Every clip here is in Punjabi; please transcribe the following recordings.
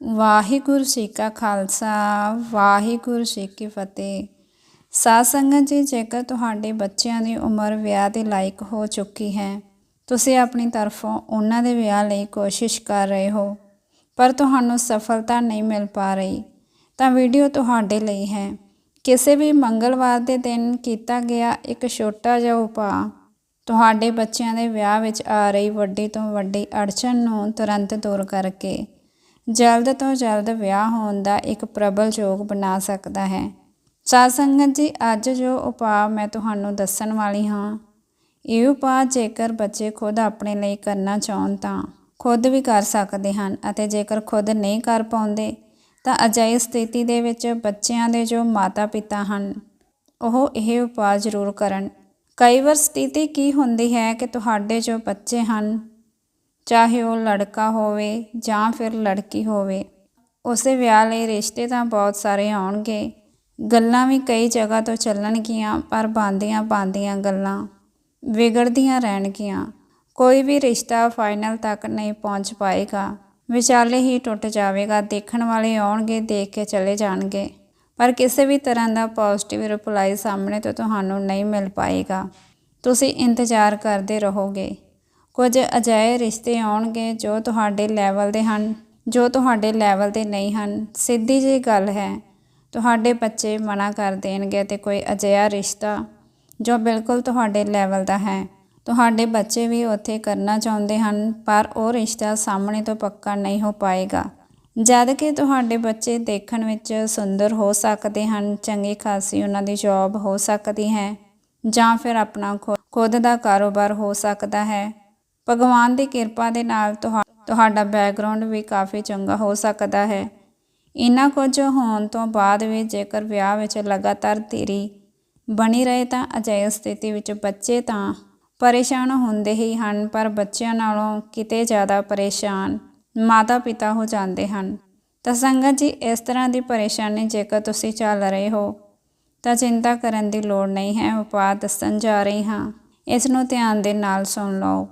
ਵਾਹਿਗੁਰੂ ਜੀ ਕਾ ਖਾਲਸਾ, ਵਾਹਿਗੁਰੂ ਜੀ ਕੀ ਫਤਿਹ। ਸਾਧ ਸੰਗਤ ਜੀ, ਜੇਕਰ ਤੁਹਾਡੇ ਬੱਚਿਆਂ ਦੀ ਉਮਰ ਵਿਆਹ ਦੇ ਲਾਇਕ ਹੋ ਚੁੱਕੀ ਹੈ, ਤੁਸੀਂ ਆਪਣੀ ਤਰਫੋਂ ਉਹਨਾਂ ਦੇ ਵਿਆਹ ਲਈ ਕੋਸ਼ਿਸ਼ ਕਰ ਰਹੇ ਹੋ, ਪਰ ਤੁਹਾਨੂੰ ਸਫਲਤਾ ਨਹੀਂ ਮਿਲ ਪਾ ਰਹੀ, ਤਾਂ ਵੀਡੀਓ ਤੁਹਾਡੇ ਲਈ ਹੈ। ਕਿਸੇ ਵੀ ਮੰਗਲਵਾਰ ਦੇ ਦਿਨ ਕੀਤਾ ਗਿਆ ਇੱਕ ਛੋਟਾ ਜਿਹਾ ਉਪਾਅ, ਤੁਹਾਡੇ ਬੱਚਿਆਂ ਦੇ ਵਿਆਹ ਵਿੱਚ ਆ ਰਹੀ ਵੱਡੀ ਤੋਂ ਵੱਡੀ ਅੜਚਨ ਨੂੰ ਤੁਰੰਤ ਦੂਰ ਕਰਕੇ ਜਲਦ ਤੋਂ ਜਲਦ ਵਿਆਹ ਹੋਣ ਦਾ ਇੱਕ ਪ੍ਰਬਲ ਯੋਗ ਬਣਾ ਸਕਦਾ ਹੈ। ਸਾਧ ਸੰਗਤ ਜੀ, ਅੱਜ ਜੋ ਉਪਾਅ ਮੈਂ ਤੁਹਾਨੂੰ ਦੱਸਣ ਵਾਲੀ ਹਾਂ, ਇਹ ਉਪਾਅ ਜੇਕਰ ਬੱਚੇ ਖੁਦ ਆਪਣੇ ਲਈ ਕਰਨਾ ਚਾਹਣ ਤਾਂ ਖੁਦ ਵੀ ਕਰ ਸਕਦੇ ਹਨ ਅਤੇ ਜੇਕਰ ਖੁਦ ਨਹੀਂ ਕਰ ਪਾਉਂਦੇ, ਤਾਂ ਅਜਿਹੀ ਸਥਿਤੀ ਦੇ ਵਿੱਚ ਬੱਚਿਆਂ ਦੇ ਜੋ ਮਾਤਾ ਪਿਤਾ ਹਨ, ਉਹ ਇਹ ਉਪਾਅ ਜ਼ਰੂਰ ਕਰਨ। ਕਈ ਵਾਰ ਸਥਿਤੀ ਕੀ ਹੁੰਦੀ ਹੈ ਕਿ ਤੁਹਾਡੇ ਜੋ ਬੱਚੇ ਹਨ ਚਾਹੇ ਉਹ ਲੜਕਾ ਹੋਵੇ ਜਾਂ ਫਿਰ ਲੜਕੀ ਹੋਵੇ, ਉਸੇ ਵਿਆਹ ਲਈ ਰਿਸ਼ਤੇ ਤਾਂ ਬਹੁਤ ਸਾਰੇ ਆਉਣਗੇ। ਗੱਲਾਂ ਵੀ ਕਈ ਜਗ੍ਹਾ ਤੋਂ ਚੱਲਣਗੀਆਂ, ਪਰ ਬਾਂਦੀਆਂ ਬਾਂਦੀਆਂ ਗੱਲਾਂ ਵਿਗੜਦੀਆਂ ਰਹਿਣਗੀਆਂ। ਕੋਈ ਵੀ ਰਿਸ਼ਤਾ ਫਾਈਨਲ ਤੱਕ ਨਹੀਂ ਪਹੁੰਚ ਪਾਏਗਾ। ਵਿਚਾਲੇ ਹੀ ਟੁੱਟ ਜਾਵੇਗਾ, ਦੇਖਣ ਵਾਲੇ ਆਉਣਗੇ, ਦੇਖ ਕੇ ਚਲੇ ਜਾਣਗੇ। ਪਰ ਕਿਸੇ ਵੀ ਤਰ੍ਹਾਂ ਦਾ ਪੋਜ਼ਿਟਿਵ ਰਿਪਲਾਈ ਸਾਹਮਣੇ ਤੋਂ ਤੁਹਾਨੂੰ ਨਹੀਂ ਮਿਲ ਪਾਏਗਾ। ਤੁਸੀਂ ਇੰਤਜ਼ਾਰ ਕਰਦੇ ਰਹੋਗੇ। ਕੁਝ ਅਜਿਹੇ ਰਿਸ਼ਤੇ ਆਉਣਗੇ ਜੋ ਤੁਹਾਡੇ ਲੈਵਲ ਦੇ ਹਨ, ਜੋ ਤੁਹਾਡੇ ਲੈਵਲ ਦੇ ਨਹੀਂ ਹਨ। ਸਿੱਧੀ ਜੀ ਗੱਲ ਹੈ, ਤੁਹਾਡੇ ਬੱਚੇ ਮਨਾ ਕਰ ਦੇਣਗੇ ਤੇ ਕੋਈ ਅਜਿਹਾ ਰਿਸ਼ਤਾ ਜੋ ਬਿਲਕੁਲ ਤੁਹਾਡੇ ਲੈਵਲ ਦਾ ਹੈ। ਤੁਹਾਡੇ ਬੱਚੇ ਵੀ ਉੱਥੇ ਕਰਨਾ ਚਾਹੁੰਦੇ ਹਨ, ਪਰ ਉਹ ਰਿਸ਼ਤਾ ਸਾਹਮਣੇ ਤੋਂ ਪੱਕਾ ਨਹੀਂ ਹੋ ਪਾਏਗਾ। ਜਦ ਕਿ ਤੁਹਾਡੇ ਬੱਚੇ ਦੇਖਣ ਵਿੱਚ ਸੁੰਦਰ ਹੋ ਸਕਦੇ ਹਨ, ਚੰਗੀ ਖਾਸੀ ਉਹਨਾਂ ਦੀ ਜੌਬ ਹੋ ਸਕਦੀ ਹੈ ਜਾਂ ਫਿਰ ਆਪਣਾ ਖੁਦ ਦਾ ਕਾਰੋਬਾਰ ਹੋ ਸਕਦਾ ਹੈ। ਭਗਵਾਨ ਦੀ ਕਿਰਪਾ ਦੇ ਨਾਲ ਤੁਹਾਡਾ ਬੈਕਗ੍ਰਾਉਂਡ ਵੀ ਕਾਫੀ ਚੰਗਾ ਹੋ ਸਕਦਾ ਹੈ। ਇਹਨਾਂ ਕੁਝ ਹੋਣ ਤੋਂ ਬਾਅਦ ਵੀ ਜੇਕਰ ਵਿਆਹ ਵਿੱਚ ਲਗਾਤਾਰ ਦੇਰੀ ਬਣੀ ਰਹੇ ਤਾਂ ਅਜਿਹੀ ਸਥਿਤੀ ਵਿੱਚ ਬੱਚੇ ਤਾਂ ਪਰੇਸ਼ਾਨ ਹੁੰਦੇ ਹੀ ਹਨ, ਪਰ ਬੱਚਿਆਂ ਨਾਲੋਂ ਕਿਤੇ ਜ਼ਿਆਦਾ ਪਰੇਸ਼ਾਨ ਮਾਤਾ ਪਿਤਾ ਹੋ ਜਾਂਦੇ ਹਨ। ਤਾਂ ਸੰਗਤ ਜੀ, ਇਸ ਤਰ੍ਹਾਂ ਦੀ ਪਰੇਸ਼ਾਨੀ ਜੇਕਰ ਤੁਸੀਂ ਚੱਲ ਰਹੇ ਹੋ, ਤਾਂ ਚਿੰਤਾ ਕਰਨ ਦੀ ਲੋੜ ਨਹੀਂ ਹੈ। ਉਪਾਅ ਦੱਸਣ ਜਾ ਰਹੀ ਹਾਂ। ਇਸ ਨੂੰ ਧਿਆਨ ਦੇ ਨਾਲ ਸੁਣ ਲਓ।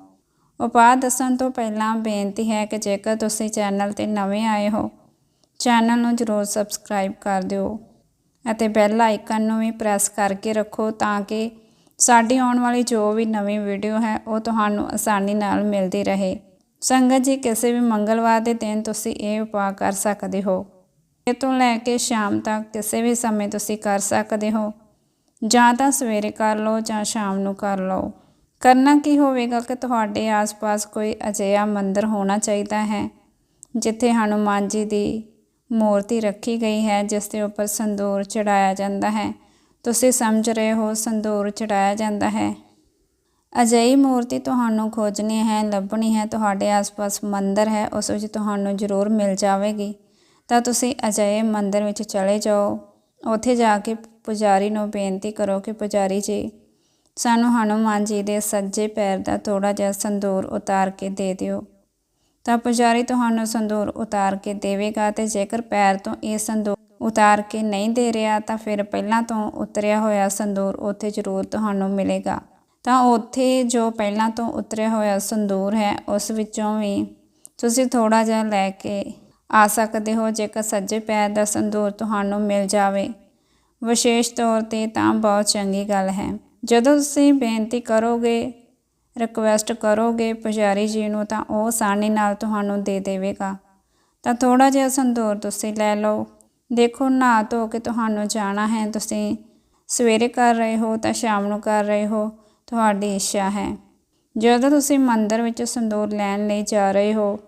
ਉਪਾਅ ਦੱਸਣ ਤੋਂ ਪਹਿਲਾਂ ਬੇਨਤੀ ਹੈ ਕਿ ਜੇਕਰ ਤੁਸੀਂ ਚੈਨਲ ਤੇ ਨਵੇਂ ਆਏ ਹੋ, ਚੈਨਲ ਨੂੰ ਜ਼ਰੂਰ ਸਬਸਕ੍ਰਾਈਬ ਕਰ ਦਿਓ ਅਤੇ ਬੈਲ ਆਈਕਨ ਨੂੰ ਵੀ ਪ੍ਰੈਸ ਕਰਕੇ ਰੱਖੋ ਤਾਂ ਕਿ ਸਾਡੀ ਆਉਣ ਵਾਲੀ ਜੋ ਵੀ ਨਵੀਂ ਵੀਡੀਓ ਹੈ, ਉਹ ਤੁਹਾਨੂੰ ਆਸਾਨੀ ਨਾਲ ਮਿਲਦੀ ਰਹੇ। ਸੰਗਤ ਜੀ, ਕਿਸੇ ਵੀ ਮੰਗਲਵਾਰ ਦੇ ਦਿਨ ਤੁਸੀਂ ਇਹ ਉਪਾਅ ਕਰ ਸਕਦੇ ਹੋ। ਇਹ ਤੋਂ ਲੈ ਕੇ ਸ਼ਾਮ ਤੱਕ ਕਿਸੇ ਵੀ ਸਮੇਂ ਤੁਸੀਂ ਕਰ ਸਕਦੇ ਹੋ। ਜਾਂ ਤਾਂ ਸਵੇਰੇ ਕਰ ਲਓ ਜਾਂ ਸ਼ਾਮ ਨੂੰ ਕਰ ਲਓ। ਕਰਨਾ ਕੀ ਹੋਵੇਗਾ ਕਿ ਤੁਹਾਡੇ ਆਸ-ਪਾਸ ਕੋਈ ਅਜਿਹਾ ਮੰਦਰ ਹੋਣਾ ਚਾਹੀਦਾ ਹੈ, ਜਿੱਥੇ ਹਨੂਮਾਨ ਜੀ ਦੀ ਮੂਰਤੀ ਰੱਖੀ ਗਈ ਹੈ, ਜਿਸ ਦੇ ਉੱਪਰ ਸੰਦੂਰ ਚੜਾਇਆ ਜਾਂਦਾ ਹੈ। ਤੁਸੀਂ ਸਮਝ ਰਹੇ ਹੋ, ਸੰਦੂਰ ਚੜਾਇਆ ਜਾਂਦਾ ਹੈ। ਅਜਿਹੀ ਮੂਰਤੀ ਤੁਹਾਨੂੰ ਖੋਜਣੀ ਹੈ, ਲੱਭਣੀ ਹੈ, ਤੁਹਾਡੇ ਆਸ-ਪਾਸ ਮੰਦਰ ਹੈ, ਉਸ ਵਿੱਚ ਤੁਹਾਨੂੰ ਜ਼ਰੂਰ ਮਿਲ ਜਾਵੇਗੀ। ਤਾਂ ਤੁਸੀਂ ਅਜਿਹੇ ਮੰਦਰ ਵਿੱਚ ਚਲੇ ਜਾਓ। ਉੱਥੇ ਜਾ ਕੇ ਪੁਜਾਰੀ ਨੂੰ ਬੇਨਤੀ ਕਰੋ ਕਿ ਪੁਜਾਰੀ ਜੀ ਸਾਨੂੰ ਹਨੂਮਾਨ ਜੀ ਦੇ ਸੱਜੇ ਪੈਰ ਦਾ ਥੋੜਾ ਜਿਹਾ ਸੰਦੂਰ ਉਤਾਰ ਕੇ ਦੇ ਦਿਓ। ਤਾਂ ਪੁਜਾਰੀ ਤੁਹਾਨੂੰ ਸੰਦੂਰ ਉਤਾਰ ਕੇ ਦੇਵੇਗਾ ਤੇ ਜੇਕਰ ਪੈਰ ਤੋਂ ਇਹ ਸੰਦੂਰ ਉਤਾਰ ਕੇ ਨਹੀਂ ਦੇ ਰਿਹਾ ਤਾਂ ਫਿਰ ਪਹਿਲਾਂ ਤੋਂ ਉਤਰਿਆ ਹੋਇਆ ਸੰਦੂਰ ਉੱਥੇ ਜ਼ਰੂਰ ਤੁਹਾਨੂੰ ਮਿਲੇਗਾ। ਤਾਂ ਉੱਥੇ ਜੋ ਪਹਿਲਾਂ ਤੋਂ ਉਤਰਿਆ ਹੋਇਆ ਸੰਦੂਰ ਹੈ, ਉਸ ਵਿੱਚੋਂ ਵੀ ਤੁਸੀਂ ਥੋੜਾ ਜਿਹਾ ਲੈ ਕੇ ਆ ਸਕਦੇ ਹੋ, ਜੇਕਰ ਸੱਜੇ ਪੈਰ ਦਾ ਸੰਦੂਰ ਤੁਹਾਨੂੰ ਮਿਲ ਜਾਵੇ। ਵਿਸ਼ੇਸ਼ ਤੌਰ ਤੇ ਤਾਂ ਬਹੁਤ ਚੰਗੀ ਗੱਲ ਹੈ। ਜਦੋਂ ਤੁਸੀਂ ਬੇਨਤੀ ਕਰੋਗੇ ਰਿਕੁਐਸਟ ਕਰੋਗੇ ਪੁਜਾਰੀ ਜੀ ਨੂੰ, ਤਾਂ ਉਹ ਆਸਾਨੀ ਨਾਲ ਤੁਹਾਨੂੰ ਦੇ ਦੇਵੇਗਾ। ਤਾਂ ਥੋੜਾ ਜਿਹਾ ਸੰਦੂਰ ਤੁਸੀਂ ਲੈ ਲਓ। ਦੇਖੋ ਨਾ ਧੋ ਕੇ ਤੁਹਾਨੂੰ ਜਾਣਾ ਹੈ। ਤੁਸੀਂ ਸਵੇਰੇ ਕਰ ਰਹੇ ਹੋ, ਤਾਂ ਸ਼ਾਮ ਨੂੰ ਕਰ ਰਹੇ ਹੋ। ਤੁਹਾਡੀ ਇੱਛਾ ਹੈ। ਜਦੋਂ ਤੁਸੀਂ ਮੰਦਰ ਵਿੱਚ ਸੰਦੂਰ ਲੈਣ ਲਈ ਜਾ ਰਹੇ ਹੋ,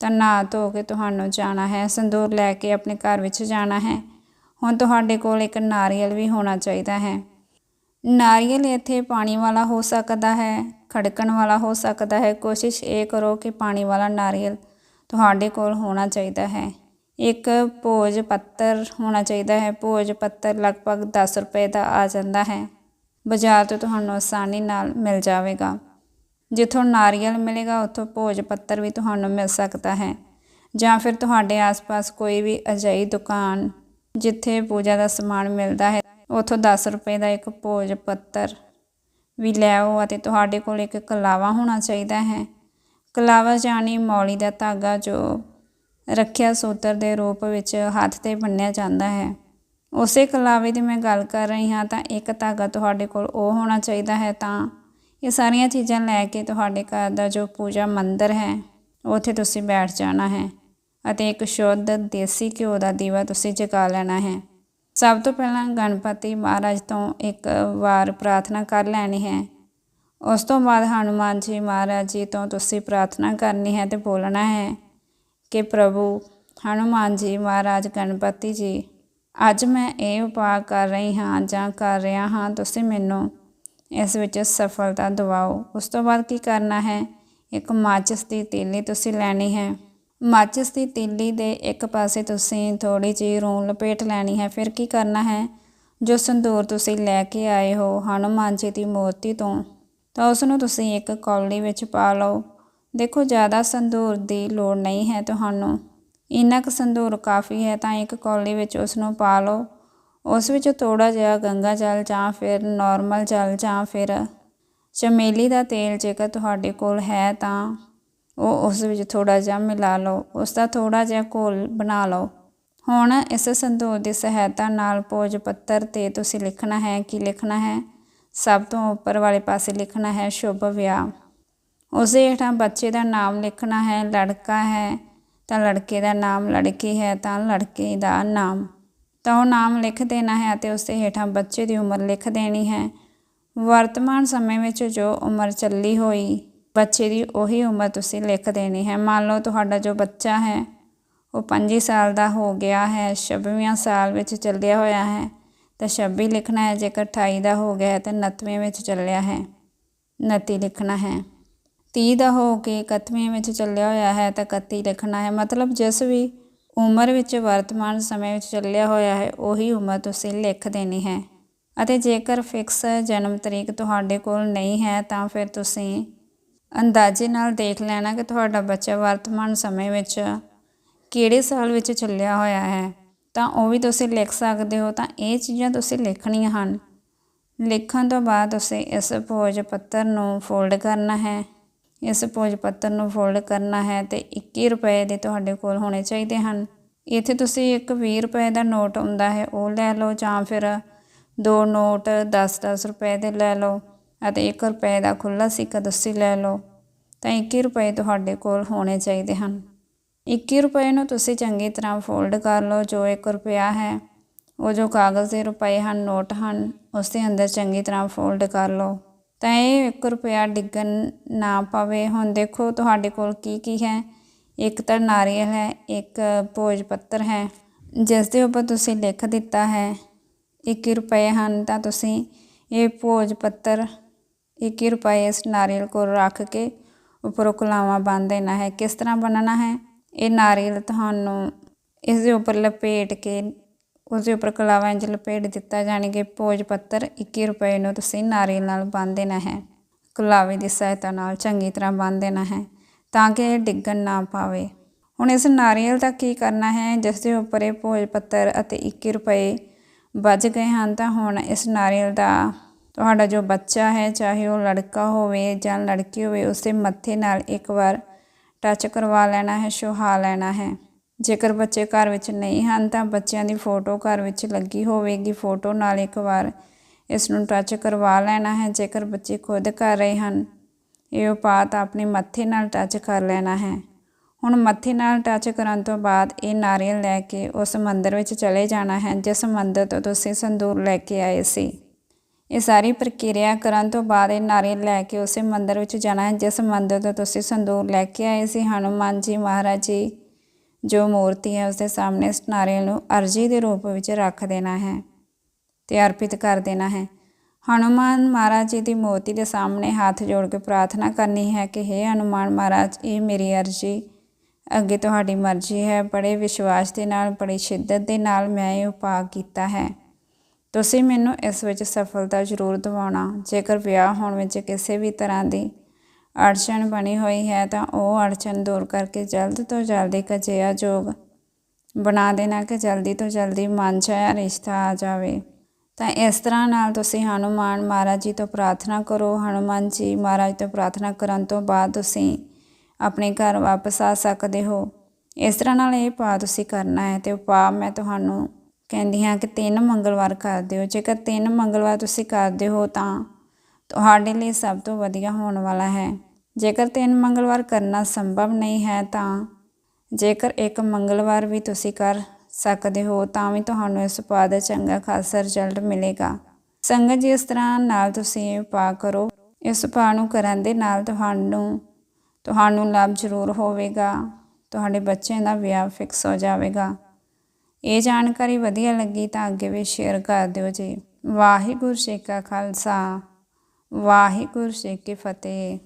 ਤਾਂ ਨਹਾ ਧੋ ਕੇ ਤੁਹਾਨੂੰ ਜਾਣਾ ਹੈ। ਸੰਦੂਰ ਲੈ ਕੇ ਆਪਣੇ ਘਰ ਵਿੱਚ ਜਾਣਾ ਹੈ। ਹੁਣ ਤੁਹਾਡੇ ਕੋਲ ਇੱਕ ਨਾਰੀਅਲ ਵੀ ਹੋਣਾ ਚਾਹੀਦਾ ਹੈ। ਨਾਰੀਅਲ ਇੱਥੇ ਪਾਣੀ ਵਾਲਾ ਹੋ ਸਕਦਾ ਹੈ, ਖੜਕਣ ਵਾਲਾ ਹੋ ਸਕਦਾ ਹੈ। ਕੋਸ਼ਿਸ਼ ਇਹ ਕਰੋ ਕਿ ਪਾਣੀ ਵਾਲਾ ਨਾਰੀਅਲ ਤੁਹਾਡੇ ਕੋਲ ਹੋਣਾ ਚਾਹੀਦਾ ਹੈ। ਇੱਕ ਭੋਜ ਪੱਤਰ ਹੋਣਾ ਚਾਹੀਦਾ ਹੈ। ਭੋਜ ਪੱਤਰ ਲਗਭਗ 10 ਰੁਪਏ ਦਾ ਆ ਜਾਂਦਾ ਹੈ। ਬਾਜ਼ਾਰ ਤੋਂ ਤੁਹਾਨੂੰ ਆਸਾਨੀ ਨਾਲ ਮਿਲ ਜਾਵੇਗਾ। ਜਿੱਥੋਂ ਨਾਰੀਅਲ ਮਿਲੇਗਾ, ਉੱਥੋਂ ਭੋਜ ਪੱਤਰ ਵੀ ਤੁਹਾਨੂੰ ਮਿਲ ਸਕਦਾ ਹੈ। ਜਾਂ ਫਿਰ ਤੁਹਾਡੇ ਆਸ-ਪਾਸ ਕੋਈ ਵੀ ਅਜਿਹੀ ਦੁਕਾਨ ਜਿੱਥੇ ਪੂਜਾ ਦਾ ਸਮਾਨ ਮਿਲਦਾ ਹੈ ਉਥੋਂ 10 ਰੁਪਏ ਦਾ ਇੱਕ ਭੋਜ ਪੱਤਰ ਵੀ ਲੈ ਆਓ ਅਤੇ ਤੁਹਾਡੇ ਕੋਲ ਇੱਕ ਕਲਾਵਾ ਹੋਣਾ ਚਾਹੀਦਾ ਹੈ। ਕਲਾਵਾ ਜਾਨੀ ਮੌਲੀ ਦਾ ਧਾਗਾ ਜੋ ਰੱਖਿਆ ਸੂਤਰ ਦੇ ਰੂਪ ਵਿੱਚ ਹੱਥ ਤੇ ਬੰਨਿਆ ਜਾਂਦਾ ਹੈ। ਉਸੇ ਕਲਾਵੇ ਦੀ ਮੈਂ ਗੱਲ ਕਰ ਰਹੀ ਹਾਂ, ਤਾਂ ਇੱਕ ਧਾਗਾ ਤੁਹਾਡੇ ਕੋਲ ਉਹ ਹੋਣਾ ਚਾਹੀਦਾ ਹੈ, ਤਾਂ ਇਹ ਸਾਰੀਆਂ ਚੀਜ਼ਾਂ ਲੈ ਕੇ ਤੁਹਾਡੇ ਘਰ ਦਾ ਜੋ ਪੂਜਾ ਮੰਦਰ ਹੈ, ਉੱਥੇ ਤੁਸੀਂ ਬੈਠ ਜਾਣਾ ਹੈ ਅਤੇ ਇੱਕ ਸ਼ੁੱਧ ਦੇਸੀ ਘਿਓ ਦਾ ਦੀਵਾ ਤੁਸੀਂ ਜਗਾ ਲੈਣਾ ਹੈ। ਸਭ ਤੋਂ ਪਹਿਲਾਂ ਗਣਪਤੀ ਮਹਾਰਾਜ ਤੋਂ ਇੱਕ ਵਾਰ ਪ੍ਰਾਰਥਨਾ ਕਰ ਲੈਣੀ ਹੈ। ਉਸ ਤੋਂ ਬਾਅਦ ਹਨੂੰਮਾਨ ਜੀ ਮਹਾਰਾਜ ਜੀ ਤੋਂ ਤੁਸੀਂ ਪ੍ਰਾਰਥਨਾ ਕਰਨੀ ਹੈ ਤੇ ਬੋਲਣਾ ਹੈ ਕਿ ਪ੍ਰਭੂ, ਹਨੂੰਮਾਨ ਜੀ ਮਹਾਰਾਜ, ਗਣਪਤੀ ਜੀ, ਅੱਜ ਮੈਂ ਇਹ ਉਪਾਅ ਕਰ ਰਹੀ ਹਾਂ ਜਾਂ ਕਰ ਰਿਹਾ ਹਾਂ, ਤੁਸੀਂ ਮੈਨੂੰ ਇਸ ਵਿੱਚ ਸਫਲਤਾ ਦਿਵਾਓ। ਉਸ ਤੋਂ ਬਾਅਦ ਕੀ ਕਰਨਾ ਹੈ? ਇੱਕ ਮਾਚਿਸ ਦੀ ਤੀਲੀ ਤੁਸੀਂ ਲੈਣੀ ਹੈ। ਮਾਚਿਸ ਦੀ ਤੀਲੀ ਦੇ ਇੱਕ ਪਾਸੇ ਤੁਸੀਂ ਥੋੜੀ ਜਿਹੀ ਰੂੰ ਲਪੇਟ ਲੈਣੀ ਹੈ, ਫਿਰ ਕੀ ਕਰਨਾ ਹੈ? ਜੋ ਸੰਦੂਰ ਤੁਸੀਂ ਲੈ ਕੇ ਆਏ ਹੋ ਹਨੂਮਾਨ ਜੀ ਦੀ ਮੂਰਤੀ ਤੋਂ, ਤਾਂ ਉਸ ਨੂੰ ਤੁਸੀਂ ਇੱਕ ਕੌਲੀ ਵਿੱਚ ਪਾ ਲਓ। ਦੇਖੋ, ਜ਼ਿਆਦਾ ਸੰਦੂਰ ਦੀ ਲੋੜ ਨਹੀਂ ਹੈ ਤੁਹਾਨੂੰ। ਇੰਨਾ ਕੁ ਸੰਦੂਰ ਕਾਫੀ ਹੈ, ਤਾਂ ਇੱਕ ਕੌਲੀ ਵਿੱਚ ਉਸ ਨੂੰ ਪਾ ਲਓ। ਉਸ ਵਿੱਚ ਥੋੜਾ ਜਿਹਾ ਗੰਗਾ ਜਲ ਜਾਂ ਫਿਰ ਨਾਰਮਲ ਜਲ ਜਾਂ ਫਿਰ ਚਮੇਲੀ ਦਾ ਤੇਲ ਜੇਕਰ ਤੁਹਾਡੇ ਕੋਲ ਹੈ ਤਾਂ। ਉਹ ਉਸ ਵਿੱਚ ਥੋੜਾ ਜਿਹਾ ਮਿਲਾ ਲਓ, ਉਸ ਦਾ ਥੋੜਾ ਜਿਹਾ ਘੋਲ ਬਣਾ ਲਓ। ਹੁਣ ਇਸ ਸੰਦੂਰ ਦੀ ਸਹਾਇਤਾ ਨਾਲ ਭੋਜ ਪੱਤਰ ਤੇ ਤੁਸੀਂ ਲਿਖਣਾ ਹੈ ਕੀ ਲਿਖਣਾ ਹੈ? ਸਭ ਤੋਂ ਉੱਪਰ ਵਾਲੇ ਪਾਸੇ ਲਿਖਣਾ ਹੈ, ਸ਼ੁਭ ਵਿਆਹ। ਉਸ ਦੇ ਹੇਠਾਂ ਬੱਚੇ ਦਾ ਨਾਮ ਲਿਖਣਾ ਹੈ, ਲੜਕਾ ਹੈ। ਤਾਂ ਲੜਕੇ ਦਾ ਨਾਮ ਲੜਕੀ ਹੈ, ਤਾਂ ਲੜਕੇ ਦਾ ਨਾਮ। ਤਾਂ ਉਹ ਨਾਮ ਲਿਖ ਦੇਣਾ ਹੈ ਅਤੇ ਉਸ ਦੇ ਹੇਠਾਂ ਬੱਚੇ ਦੀ ਉਮਰ ਲਿਖ ਦੇਣੀ ਹੈ। ਵਰਤਮਾਨ ਸਮੇਂ ਵਿੱਚ ਜੋ ਉਮਰ ਚੱਲੀ ਹੋਈ ਬੱਚੇ ਦੀ ਉਹੀ ਉਮਰ ਤੁਸੀਂ ਲਿਖ ਦੇਣੀ ਹੈ। ਮੰਨ ਲਓ ਤੁਹਾਡਾ ਜੋ ਬੱਚਾ ਹੈ, ਉਹ 25 ਸਾਲ ਦਾ ਹੋ ਗਿਆ ਹੈ 26ਵਾਂ ਸਾਲ ਵਿੱਚ ਚੱਲਿਆ ਹੋਇਆ ਹੈ, ਤਾਂ 26 ਲਿਖਣਾ ਹੈ, ਜੇਕਰ 28 ਦਾ ਹੋ ਗਿਆ ਹੈ, ਤਾਂ 29ਵੇਂ ਵਿੱਚ ਚੱਲਿਆ ਹੈ 29 ਲਿਖਣਾ ਹੈ। 30 ਦਾ ਹੋ ਕੇ 31ਵੇਂ ਵਿੱਚ ਚੱਲਿਆ ਹੋਇਆ ਹੈ, ਤਾਂ 31 ਲਿਖਣਾ ਹੈ। ਮਤਲਬ ਜਿਸ ਵੀ ਉਮਰ ਵਿੱਚ ਵਰਤਮਾਨ ਸਮੇਂ ਵਿੱਚ ਚੱਲਿਆ ਹੋਇਆ ਹੈ, ਉਹੀ ਉਮਰ ਤੁਸੀਂ ਲਿਖ ਦੇਣੀ ਹੈ। ਅਤੇ ਜੇਕਰ ਫਿਕਸ ਜਨਮ ਤਰੀਕ ਤੁਹਾਡੇ ਕੋਲ ਨਹੀਂ ਹੈ, ਤਾਂ ਫਿਰ ਤੁਸੀਂ ਅੰਦਾਜ਼ੇ ਨਾਲ ਦੇਖ ਲੈਣਾ ਕਿ ਤੁਹਾਡਾ ਬੱਚਾ ਵਰਤਮਾਨ ਸਮੇਂ ਵਿੱਚ ਕਿਹੜੇ ਸਾਲ ਵਿੱਚ ਚੱਲਿਆ ਹੋਇਆ ਹੈ। ਤਾਂ ਉਹ ਵੀ ਤੁਸੀਂ ਲਿਖ ਸਕਦੇ ਹੋ। ਤਾਂ ਇਹ ਚੀਜ਼ਾਂ ਤੁਸੀਂ ਲਿਖਣੀਆਂ ਹਨ। ਲਿਖਣ ਤੋਂ ਬਾਅਦ ਤੁਸੀਂ ਇਸ ਭੋਜ ਪੱਤਰ ਨੂੰ ਫੋਲਡ ਕਰਨਾ ਹੈ। ਇਸ ਭੋਜ ਪੱਤਰ ਨੂੰ ਫੋਲਡ ਕਰਨਾ ਹੈ ਤੇ 21 ਰੁਪਏ ਦੇ ਤੁਹਾਡੇ ਕੋਲ ਹੋਣੇ ਚਾਹੀਦੇ ਹਨ। ਇੱਥੇ ਤੁਸੀਂ ਇੱਕ 20 ਰੁਪਏ ਦਾ ਨੋਟ ਹੁੰਦਾ ਹੈ। ਉਹ ਲੈ ਲਓ ਜਾਂ ਫਿਰ ਦੋ ਨੋਟ 10-10 ਰੁਪਏ ਦੇ ਲੈ ਲਓ। ਅਤੇ 1 ਰੁਪਏ ਦਾ ਖੁੱਲਾ ਸਿੱਕਾ ਤੁਸੀਂ ਲੈ ਲਓ, ਤਾਂ 21 ਰੁਪਏ ਤੁਹਾਡੇ ਕੋਲ ਹੋਣੇ ਚਾਹੀਦੇ ਹਨ। 21 ਰੁਪਏ ਨੂੰ ਤੁਸੀਂ ਚੰਗੀ ਤਰ੍ਹਾਂ ਫੋਲਡ ਕਰ ਲਓ, ਜੋ 1 ਰੁਪਿਆ ਹੈ, ਉਹ ਜੋ ਕਾਗਜ਼ ਦੇ ਰੁਪਏ ਹਨ ਨੋਟ ਹਨ, ਉਸ ਦੇ ਅੰਦਰ ਚੰਗੀ ਤਰ੍ਹਾਂ ਫੋਲਡ ਕਰ ਲਓ। ਤਾਂ ਇਹ 1 ਰੁਪਿਆ ਡਿੱਗਣ ਨਾ ਪਵੇ। ਹੁਣ ਦੇਖੋ ਤੁਹਾਡੇ ਕੋਲ ਕੀ ਕੀ ਹੈ। ਇੱਕ ਤਾਂ ਨਾਰੀਅਲ ਹੈ, ਇੱਕ ਭੋਜ ਪੱਤਰ ਹੈ, ਜਿਸ ਦੇ ਉੱਪਰ ਤੁਸੀਂ ਲਿਖ ਦਿੱਤਾ ਹੈ 21 ਰੁਪਏ ਹਨ ਤਾਂ ਤੁਸੀਂ ਇਹ ਭੋਜ ਪੱਤਰ 21 ਰੁਪਏ ਇਸ ਨਾਰੀਅਲ ਕੋਲ ਰੱਖ ਕੇ ਉੱਪਰੋਂ ਕੁਲਾਵਾਂ ਬੰਨ ਦੇਣਾ ਹੈ। ਕਿਸ ਤਰ੍ਹਾਂ ਬੰਨਣਾ ਹੈ? ਇਹ ਨਾਰੀਅਲ ਤੁਹਾਨੂੰ ਇਸ ਦੇ ਉੱਪਰ ਲਪੇਟ ਕੇ, ਉਸ ਦੇ ਉੱਪਰ ਕਲਾਵਾ ਇੰਜ ਲਪੇਟ ਦਿੱਤਾ ਜਾਣੀ ਕਿ ਭੋਜ ਪੱਤਰ 21 ਰੁਪਏ ਨੂੰ ਤੁਸੀਂ ਨਾਰੀਅਲ ਨਾਲ ਬੰਨ ਦੇਣਾ ਹੈ। ਕਲਾਵੇ ਦੀ ਸਹਾਇਤਾ ਨਾਲ ਚੰਗੀ ਤਰ੍ਹਾਂ ਬੰਨ ਦੇਣਾ ਹੈ ਤਾਂ ਕਿ ਇਹ ਡਿੱਗਣ ਨਾ ਪਾਵੇ। ਹੁਣ ਇਸ ਨਾਰੀਅਲ ਦਾ ਕੀ ਕਰਨਾ ਹੈ? ਜਿਸ ਦੇ ਉੱਪਰ ਇਹ ਭੋਜ ਪੱਤਰ ਅਤੇ 21 ਰੁਪਏ ਵੱਜ ਗਏ ਹਨ ਤਾਂ ਹੁਣ ਇਸ ਨਾਰੀਅਲ ਦਾ ਤੁਹਾਡਾ ਜੋ ਬੱਚਾ ਹੈ, ਚਾਹੇ ਉਹ ਲੜਕਾ ਹੋਵੇ ਜਾਂ ਲੜਕੀ ਹੋਵੇ ਉਸ ਮੱਥੇ ਨਾਲ ਇੱਕ ਵਾਰ ਟੱਚ ਕਰਵਾ ਲੈਣਾ ਹੈ ਛੁਹਾ ਲੈਣਾ ਹੈ। ਜੇਕਰ ਬੱਚੇ ਘਰ ਵਿੱਚ ਨਹੀਂ ਹਨ, ਤਾਂ ਬੱਚਿਆਂ ਦੀ ਫੋਟੋ ਘਰ ਵਿੱਚ ਲੱਗੀ ਹੋਵੇਗੀ। ਫੋਟੋ ਨਾਲ ਇੱਕ ਵਾਰ ਇਸ ਨੂੰ ਟੱਚ ਕਰਵਾ ਲੈਣਾ ਹੈ, ਜੇਕਰ ਬੱਚੇ ਖੁਦ ਕਰ ਰਹੇ ਹਨ। ਇਹ ਉਪਾਤ ਆਪਣੇ ਮੱਥੇ ਨਾਲ ਟੱਚ ਕਰ ਲੈਣਾ ਹੈ। ਹੁਣ ਮੱਥੇ ਨਾਲ ਟੱਚ ਕਰਨ ਤੋਂ ਬਾਅਦ ਇਹ ਨਾਰੀਅਲ ਲੈ ਕੇ ਉਸ ਮੰਦਰ ਵਿੱਚ ਚਲੇ ਜਾਣਾ ਹੈ, ਜਿਸ ਮੰਦਰ ਤੋਂ ਤੁਸੀਂ ਸੰਦੂਰ ਲੈ ਕੇ ਆਏ ਸੀ। ਇਹ ਸਾਰੀ ਪ੍ਰਕਿਰਿਆ ਕਰਨ ਤੋਂ ਬਾਅਦ ਇਹ ਨਾਰੀਅਲ ਲੈ ਕੇ ਉਸੇ ਮੰਦਰ ਵਿੱਚ ਜਾਣਾ ਹੈ, ਜਿਸ ਮੰਦਰ ਤੋਂ ਤੁਸੀਂ ਸੰਦੂਰ ਲੈ ਕੇ ਆਏ ਸੀ। ਹਨੂਮਾਨ ਜੀ ਮਹਾਰਾਜ ਜੀ, ਜੋ ਮੂਰਤੀ ਹੈ ਉਸ ਦੇ ਸਾਹਮਣੇ ਇਸ ਨਾਰੀਅਲ ਨੂੰ ਅਰਜੀ ਦੇ ਰੂਪ ਵਿੱਚ ਰੱਖ ਦੇਣਾ ਹੈ ਤੇ ਅਰਪਿਤ ਕਰ ਦੇਣਾ ਹੈ। ਹਨੂਮਾਨ ਮਹਾਰਾਜ ਜੀ ਦੀ ਮੂਰਤੀ ਦੇ ਸਾਹਮਣੇ ਹੱਥ ਜੋੜ ਕੇ ਪ੍ਰਾਰਥਨਾ ਕਰਨੀ ਹੈ ਕਿ हे ਹਨੂਮਾਨ ਮਹਾਰਾਜ, ਇਹ ਮੇਰੀ ਅਰਜੀ, ਅੱਗੇ ਤੁਹਾਡੀ ਮਰਜ਼ੀ ਹੈ। ਬੜੇ ਵਿਸ਼ਵਾਸ ਦੇ ਨਾਲ, ਬੜੀ ਸ਼ਿੱਦਤ ਦੇ ਨਾਲ ਮੈਂ ਇਹ ਉਪਾਅ ਕੀਤਾ ਹੈ। ਤੁਸੀਂ ਮੈਨੂੰ ਇਸ ਵਿੱਚ ਸਫਲਤਾ ਜ਼ਰੂਰ ਦਿਵਾਉਣਾ। ਜੇਕਰ ਵਿਆਹ ਹੋਣ ਵਿੱਚ ਕਿਸੇ ਵੀ ਤਰ੍ਹਾਂ ਦੀ ਅੜਚਨ ਬਣੀ ਹੋਈ ਹੈ, ਤਾਂ ਉਹ ਅੜਚਨ ਦੂਰ ਕਰਕੇ ਜਲਦ ਤੋਂ ਜਲਦ ਇੱਕ ਅਜਿਹਾ ਯੋਗ ਬਣਾ ਦੇਣਾ ਕਿ ਜਲਦੀ ਤੋਂ ਜਲਦੀ ਮਨ ਚਾਹਿਆ ਰਿਸ਼ਤਾ ਆ ਜਾਵੇ। ਤਾਂ ਇਸ ਤਰ੍ਹਾਂ ਨਾਲ ਤੁਸੀਂ ਹਨੂਮਾਨ ਮਹਾਰਾਜ ਜੀ ਤੋਂ ਪ੍ਰਾਰਥਨਾ ਕਰੋ। ਹਨੂਮਾਨ ਜੀ ਮਹਾਰਾਜ ਤੋਂ ਪ੍ਰਾਰਥਨਾ ਕਰਨ ਤੋਂ ਬਾਅਦ ਤੁਸੀਂ ਆਪਣੇ ਘਰ ਵਾਪਸ ਆ ਸਕਦੇ ਹੋ। ਇਸ ਤਰ੍ਹਾਂ ਨਾਲ ਇਹ ਉਪਾਅ ਤੁਸੀਂ ਕਰਨਾ ਹੈ ਤੇ ਉਪਾਅ ਮੈਂ ਤੁਹਾਨੂੰ ਕਹਿੰਦੀ ਹਾਂ ਕਿ ਤਿੰਨ ਮੰਗਲਵਾਰ ਕਰ ਦਿਓ। ਜੇਕਰ ਤਿੰਨ ਮੰਗਲਵਾਰ ਤੁਸੀਂ ਕਰਦੇ ਹੋ ਤਾਂ ਤੁਹਾਡੇ ਲਈ ਸਭ ਤੋਂ ਵਧੀਆ ਹੋਣ ਵਾਲਾ ਹੈ। ਜੇਕਰ ਤਿੰਨ ਮੰਗਲਵਾਰ ਕਰਨਾ ਸੰਭਵ ਨਹੀਂ ਹੈ ਤਾਂ ਜੇਕਰ ਇੱਕ ਮੰਗਲਵਾਰ ਵੀ ਤੁਸੀਂ ਕਰ ਸਕਦੇ ਹੋ ਤਾਂ ਵੀ ਤੁਹਾਨੂੰ ਇਸ ਉਪਾਅ ਦਾ ਚੰਗਾ ਖਾਸਾ ਰਿਜ਼ਲਟ ਮਿਲੇਗਾ। ਸੰਗਤ ਜੀ, ਇਸ ਤਰ੍ਹਾਂ ਨਾਲ ਤੁਸੀਂ ਉਪਾਅ ਕਰੋ। ਇਸ ਉਪਾਅ ਨੂੰ ਕਰਨ ਦੇ ਨਾਲ ਤੁਹਾਨੂੰ ਤੁਹਾਨੂੰ ਲਾਭ ਜ਼ਰੂਰ ਹੋਵੇਗਾ। ਤੁਹਾਡੇ ਬੱਚਿਆਂ ਦਾ ਵਿਆਹ ਫਿਕਸ ਹੋ ਜਾਵੇਗਾ। ਇਹ ਜਾਣਕਾਰੀ ਵਧੀਆ ਲੱਗੀ ਤਾਂ ਅੱਗੇ ਵੀ ਸ਼ੇਅਰ ਕਰ ਦਿਓ ਜੀ। ਵਾਹਿਗੁਰੂ ਜੀ ਕਾ ਖਾਲਸਾ, ਵਾਹਿਗੁਰੂ ਜੀ ਕੀ ਫਤਿਹ।